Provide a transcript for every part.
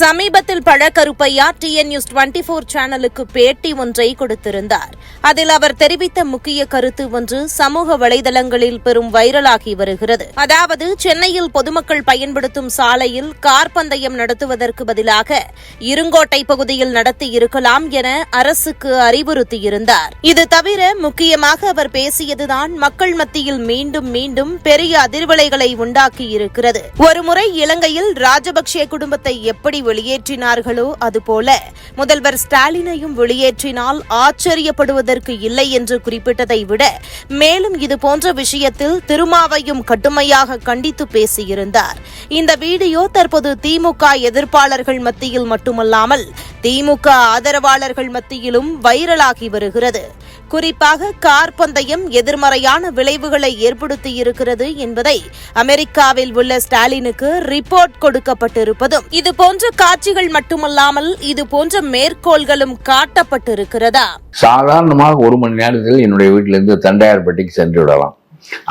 சமீபத்தில் Pazhakaruppaiah TN news twenty four சேனலுக்கு பேட்டி ஒன்றை கொடுத்திருந்தார். அதில் அவர் தெரிவித்த முக்கிய கருத்து ஒன்று சமூக வலைதளங்களில் பெரும் வைரலாகி வருகிறது. அதாவது சென்னையில் பொதுமக்கள் பயன்படுத்தும் சாலையில் கார் பந்தயம் நடத்துவதற்கு பதிலாக இருங்கோட்டை பகுதியில் நடத்தி இருக்கலாம் என அரசுக்கு அறிவுறுத்தியிருந்தார். இது தவிர முக்கியமாக அவர் பேசியதுதான் மக்கள் மத்தியில் மீண்டும் மீண்டும் பெரிய அதிர்வலைகளை உண்டாக்கியிருக்கிறது. ஒருமுறை இலங்கையில் ராஜபக்சே குடும்பத்தை எப்படி வெளியேற்றினார்களோ அதுபோல. முதல்வர் ஸ்டாலினையும் வெளியேற்றினால் ஆச்சரியப்படுவதற்கு இல்லை என்று குறிப்பிட்டதை விட மேலும் இது போன்ற விஷயத்தில் திருமாவையும் கடுமையாக கண்டித்து பேசியிருந்தார். இந்த வீடியோ தற்போது திமுக எதிர்ப்பாளர்கள் மத்தியில் மட்டுமல்லாமல் திமுக ஆதரவாளர்கள் மத்தியிலும் வைரலாகி வருகிறது. குறிப்பாக கார் பந்தயம் எதிர்மறையான விளைவுகளை ஏற்படுத்தியிருக்கிறது என்பதை அமெரிக்காவில் உள்ள ஸ்டாலினுக்கு ரிப்போர்ட் கொடுக்கப்பட்டிருப்பதும் இது போன்ற காட்சிகள் மட்டுமல்லாமல் இது போன்ற மேற்கோள்களும் காட்டப்பட்டிருக்கிறதா? சாதாரணமாக ஒரு மணி நேரத்தில் என்னுடைய வீட்டிலிருந்து தண்டையார்பட்டிக்கு சென்று விடலாம்.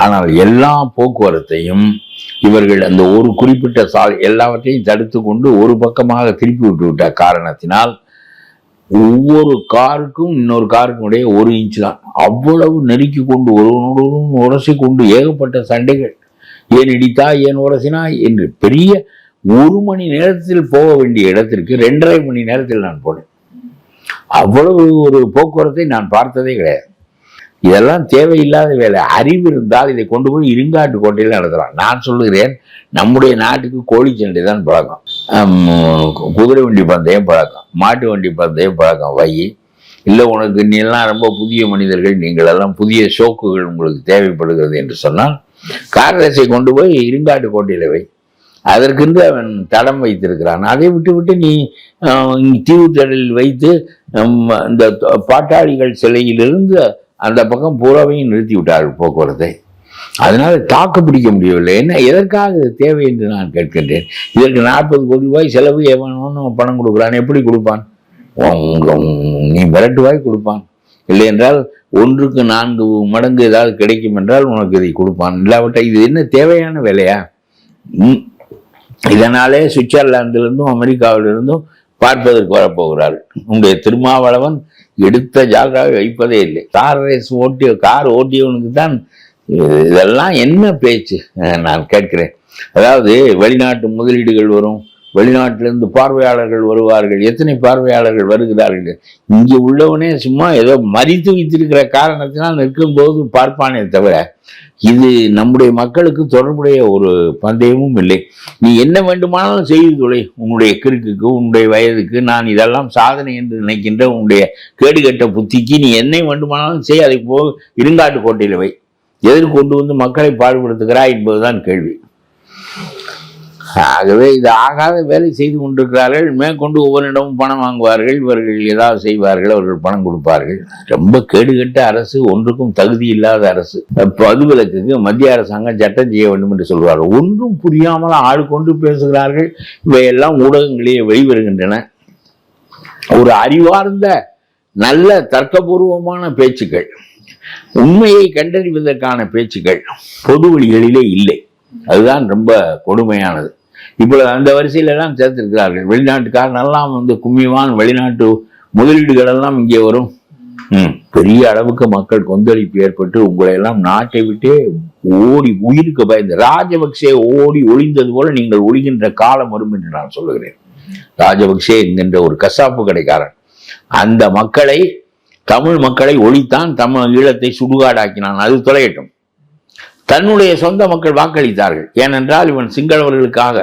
ஆனால் எல்லா போக்குவரத்தையும் இவர்கள் அந்த ஒரு குறிப்பிட்ட சாலை எல்லாவற்றையும் தடுத்து கொண்டு ஒரு பக்கமாக திருப்பி விட்டு விட்ட காரணத்தினால் ஒவ்வொரு காருக்கும் இன்னொரு காருக்கும் இடையே ஒரு இன்ச் தான். அவ்வளவு நெருக்கி கொண்டு ஒருவனுடன் உரசி கொண்டு ஏகப்பட்ட சண்டைகள். ஏன் இடித்தா ஏன் உரசினா என்று பெரிய ஒரு மணி நேரத்தில் போக வேண்டிய இடத்திற்கு ரெண்டரை மணி நேரத்தில் நான் போனேன். அவ்வளவு ஒரு போக்குவரத்தை நான் பார்த்ததே கிடையாது. இதெல்லாம் தேவையில்லாத வேலை. அறிவு இருந்தால் இதை கொண்டு போய் இருங்காட்டு கோட்டையில் நடத்தலாம். நான் சொல்லுகிறேன் நம்முடைய நாட்டுக்கு கோழி சண்டை தான் பழக்கம். குதிரை வண்டி பந்தயம் பழக்கம். மாட்டு வண்டி பந்தயம் பழக்கம். வை. இல்லை உனக்கு நீ எல்லாம் ரொம்ப புதிய மனிதர்கள் நீங்கள் எல்லாம் புதிய ஷோக்குகள் உங்களுக்கு தேவைப்படுகிறது என்று சொன்னால் கார் ரேஸை கொண்டு போய் இருங்காட்டு கோட்டையில் வை. அதற்கென்று அவன் தடம் வைத்திருக்கிறான். அதை விட்டு விட்டு நீ தீவுத்தடலில் வைத்து இந்த பாட்டாளிகள் சிலையிலிருந்து அந்த பக்கம் பூராவையும் நிறுத்தி விட்டார்கள் போக்குவரத்தை. அதனால தாக்கு பிடிக்க முடியவில்லை. என்ன எதற்காக இது தேவை என்று நான் கேட்கின்றேன். இதற்கு நாற்பது கோடி ரூபாய் செலவு எவனோன்னு பணம் கொடுக்குறான் எப்படி கொடுப்பான்? நீ மிரட்டுவாய் கொடுப்பான். இல்லை என்றால் ஒன்றுக்கு நான்கு மடங்கு ஏதாவது கிடைக்கும் என்றால் உனக்கு இதை கொடுப்பான். இல்லாவிட்டால் இது என்ன தேவையான வேலையா? ம். இதனாலே சுவிட்சர்லாந்திலிருந்தும் அமெரிக்காவிலிருந்தும் பார்ப்பதற்கு வரப்போகிறார்கள். உங்களுடைய திருமாவளவன் எடுத்த ஜாக்காவை வைப்பதே இல்லை. கார் ரேஸ் ஓட்டிய கார் ஓட்டியவனுக்கு தான் இதெல்லாம் என்ன பேச்சு? நான் கேட்கிறேன். அதாவது வெளிநாட்டு முதலீடுகள் வரும். வெளிநாட்டிலிருந்து பார்வையாளர்கள் வருவார்கள். எத்தனை பார்வையாளர்கள் வருகிறார்கள்? இங்கே உள்ளவனே சும்மா ஏதோ மறித்து வைத்திருக்கிற காரணத்தினால் நிற்கும்போது பார்ப்பானே தவிர இது நம்முடைய மக்களுக்கு தொடர்புடைய ஒரு பந்தயமும் இல்லை. நீ என்ன வேண்டுமானாலும் செய்து தொலை. உன்னுடைய கிறுக்குக்கு உன்னுடைய வயதுக்கு நான் இதெல்லாம் சாதனை என்று நினைக்கின்ற உன்னுடைய கேடுகட்ட புத்திக்கு நீ என்ன வேண்டுமானாலும் செய். அதை போ இருங்காட்டு கோட்டையில் வை. எதிர்கொண்டு வந்து மக்களை பாடுபடுத்துகிறாய் என்பதுதான் கேள்வி. ஆகவே இது ஆகாத வேலை செய்து கொண்டிருக்கிறார்கள். மேற்கொண்டு ஒவ்வொருடமும் பணம் வாங்குவார்கள். இவர்கள் ஏதாவது செய்வார்கள் அவர்கள் பணம் கொடுப்பார்கள். ரொம்ப கேடுகட்ட அரசு ஒன்றுக்கும் தகுதி இல்லாத அரசு. மதுவிலக்குக்கு மத்திய அரசாங்கம் சட்டம் செய்ய வேண்டும் என்று சொல்வார்கள். ஒன்றும் புரியாமல் ஆள் கொண்டு பேசுகிறார்கள். இவையெல்லாம் ஊடகங்களிலே வெளிவருகின்றன. ஒரு அறிவார்ந்த நல்ல தர்க்கபூர்வமான பேச்சுக்கள். உண்மையை கண்டறிவதற்கான பேச்சுக்கள். பொது வழிகளிலே இல்லை. அதுதான் ரொம்ப கொடுமையானது. இப்பொழுது அந்த வரிசையில எல்லாம் சேர்த்திருக்கிறார்கள். வெளிநாட்டுக்காரனெல்லாம் வந்து கும்மிவான் வெளிநாட்டு முதலீடுகள் எல்லாம் இங்கே வரும். ம், பெரிய அளவுக்கு மக்கள் கொந்தளிப்பு ஏற்பட்டு உங்களை எல்லாம் நாட்டை விட்டே ஓடி உயிருக்கு பயந்து ராஜபக்சே ஓடி ஒளிந்தது போல நீங்கள் ஒளிகின்ற காலம் வரும் என்று நான் சொல்லுகிறேன். ராஜபக்சே என்கின்ற ஒரு கசாப்பு கடைக்காரன். அந்த மக்களை தமிழ் மக்களை ஒழித்தான் தமிழ் ஈழத்தை சுடுகாடாக்கினான். அது தொலையட்டும். தன்னுடைய சொந்த மக்கள் வாக்களித்தார்கள். ஏனென்றால் இவன் சிங்களவர்களுக்காக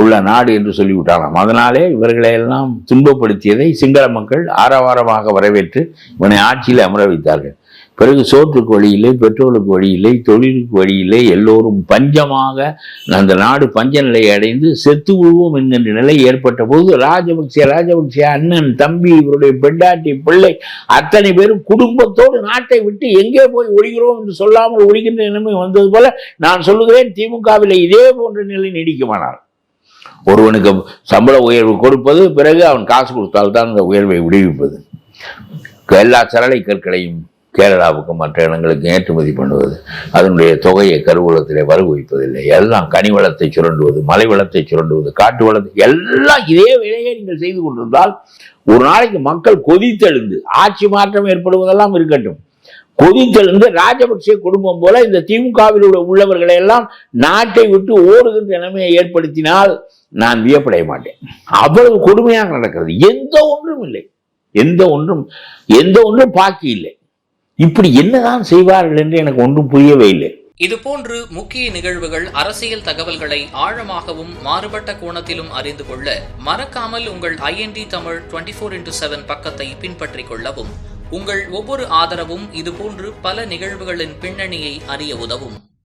உள்ள நாடு என்று சொல்லிவிட்டானாம். அதனாலே இவர்களை எல்லாம் துன்பப்படுத்தியதை சிங்கள மக்கள் ஆரவாரமாக வரவேற்று இவனை ஆட்சியில் அமர வைத்தார்கள். பிறகு சோற்றுக்கு வழி இல்லை பெட்ரோலுக்கு வழி இல்லை தொழிலுக்கு வழி இல்லை எல்லோரும் பஞ்சமாக அந்த நாடு பஞ்ச நிலையை அடைந்து செத்து விழுவோம் என்கின்ற நிலை ஏற்பட்ட போது ராஜபக்சே ராஜபக்சே அண்ணன் தம்பி இவருடைய பெண்டாட்டி பிள்ளை அத்தனை பேரும் குடும்பத்தோடு நாட்டை விட்டு எங்கே போய் ஒழிகிறோம் என்று சொல்லாமல் ஒழிகின்ற நிலைமை வந்தது போல நான் சொல்லுகிறேன் திமுகவில் இதே போன்ற நிலை நீடிக்குமானால். ஒருவனுக்கு சம்பள உயர்வு கொடுப்பது பிறகு அவன் காசு கொடுத்தால்தான் அந்த உயர்வை விடுவிப்பது. எல்லா சரளை கற்களையும் கேரளாவுக்கும் மற்ற இடங்களுக்கு ஏற்றுமதி பண்ணுவது அதனுடைய தொகையை கருவூலத்திலே வரவு வைப்பதில்லை. எல்லாம் கனி வளத்தை சுரண்டுவது மலை வளத்தை சுரண்டுவது காட்டு வளத்தை எல்லாம் இதே வேலையை நீங்கள் செய்து கொண்டிருந்தால் ஒரு நாளைக்கு மக்கள் கொதித்தெழுந்து ஆட்சி மாற்றம் ஏற்படுவதெல்லாம் இருக்கட்டும். கொதித்தெழுந்து ராஜபக்சே குடும்பம் போல இந்த திமுகவில் உள்ள உள்ளவர்களை எல்லாம் நாட்டை விட்டு ஓடுகின்ற நிலைமையை ஏற்படுத்தினால் நான் வியப்படைய மாட்டேன். அவ்வளவு கொடுமையாக நடக்கிறது. எந்த ஒன்றும் இல்லை. எந்த ஒன்றும் எந்த ஒன்றும் பாக்கி இல்லை. இப்படி என்னதான் செய்வார்கள் என்று எனக்கு ஒன்றும் புரியவே இல்லை. இதுபோன்று முக்கிய நிகழ்வுகள் அரசியல் தகவல்களை ஆழமாகவும் மாறுபட்ட கோணத்திலும் அறிந்து கொள்ள மறக்காமல் உங்கள் IND Tamil twenty four into seven பக்கத்தை பின்பற்றிக் கொள்ளவும் உங்கள் ஒவ்வொரு ஆதரவும் இதுபோன்று பல நிகழ்வுகளின் பின்னணியை அறிய உதவும்.